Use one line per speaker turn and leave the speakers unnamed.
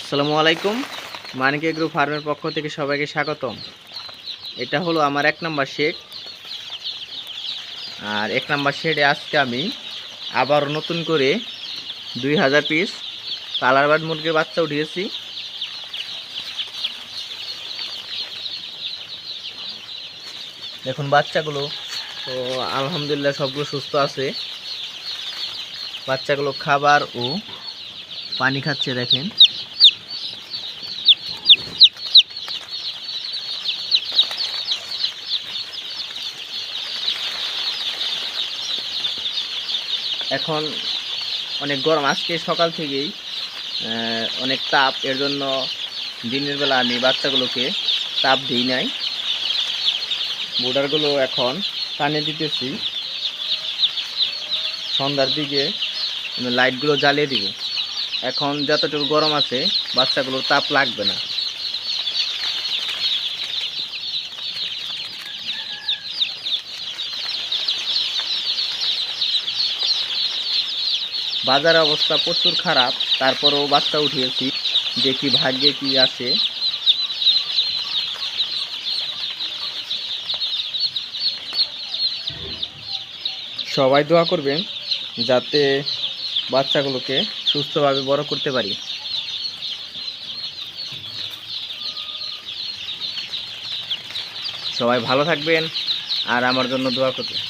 আসসালামু আলাইকুম। মানিক এগ্রো ফার্মের পক্ষ থেকে সবাইকে স্বাগতম। এটা হলো আমার এক নাম্বার শেড। আর এক নাম্বার শেডে আজকে আমি আবার নতুন করে দুই হাজার পিস কালার বার্ড মুরগির বাচ্চা উঠিয়েছি। দেখুন বাচ্চাগুলো, তো আলহামদুলিল্লাহ সবগুলো সুস্থ আছে। বাচ্চাগুলো খাবার ও পানি খাচ্ছে, দেখেন। এখন অনেক গরম। আজকে সকাল থেকেই অনেক তাপ। এর জন্য দিনের বেলা আমি বাচ্চাগুলোকে তাপ দিই নাই। বোর্ডারগুলো এখন টানে দিতেছি। সন্ধ্যার দিকে লাইটগুলো জ্বালিয়ে দিব। এখন যতটুকু গরম আছে, বাচ্চাগুলোর তাপ লাগবে না। বাজারের অবস্থা প্রচুর খারাপ, তারপরেও বাচ্চা উঠিয়েছি। দেখি ভাগ্যে কি আছে। সবাই দোয়া করবেন যাতে বাচ্চাগুলোকে সুস্থভাবে বড় করতে পারি। সবাই ভালো থাকবেন আর আমার জন্য দোয়া করবেন।